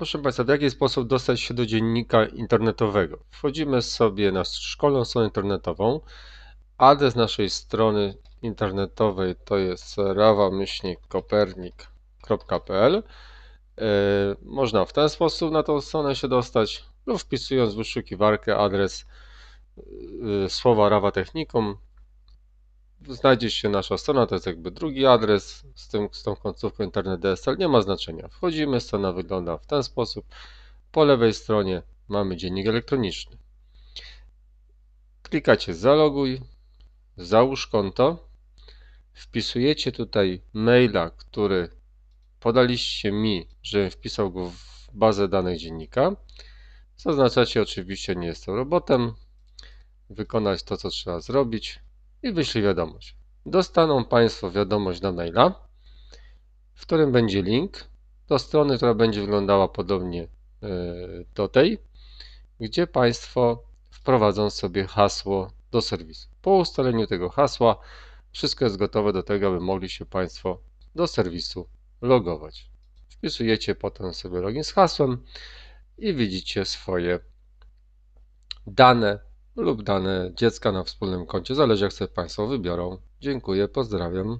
Proszę Państwa, w jaki sposób dostać się do dziennika internetowego? Wchodzimy sobie na szkolną stronę internetową. Adres naszej strony internetowej to jest rawa-kopernik.pl. E, można w ten sposób na tą stronę się dostać lub wpisując w wyszukiwarkę adres e, słowa Rawa Technikum znajdzie się nasza strona, to jest jakby drugi adres z, tym, z tą końcówką internet DSL, nie ma znaczenia. Wchodzimy, strona wygląda w ten sposób. Po lewej stronie mamy dziennik elektroniczny. Klikacie zaloguj, załóż konto, wpisujecie tutaj maila, który podaliście mi, żebym wpisał go w bazę danych dziennika. Zaznaczacie oczywiście, nie jestem robotem, wykonać to, co trzeba zrobić i wyślij wiadomość. Dostaną Państwo wiadomość na maila, w którym będzie link do strony, która będzie wyglądała podobnie e, do tej, gdzie Państwo wprowadzą sobie hasło do serwisu. Po ustaleniu tego hasła wszystko jest gotowe do tego, aby mogli się Państwo do serwisu logować. Wpisujecie potem sobie login z hasłem i widzicie swoje dane lub dane dziecka na wspólnym koncie. Zależy jak sobie Państwo wybiorą. Dziękuję, pozdrawiam.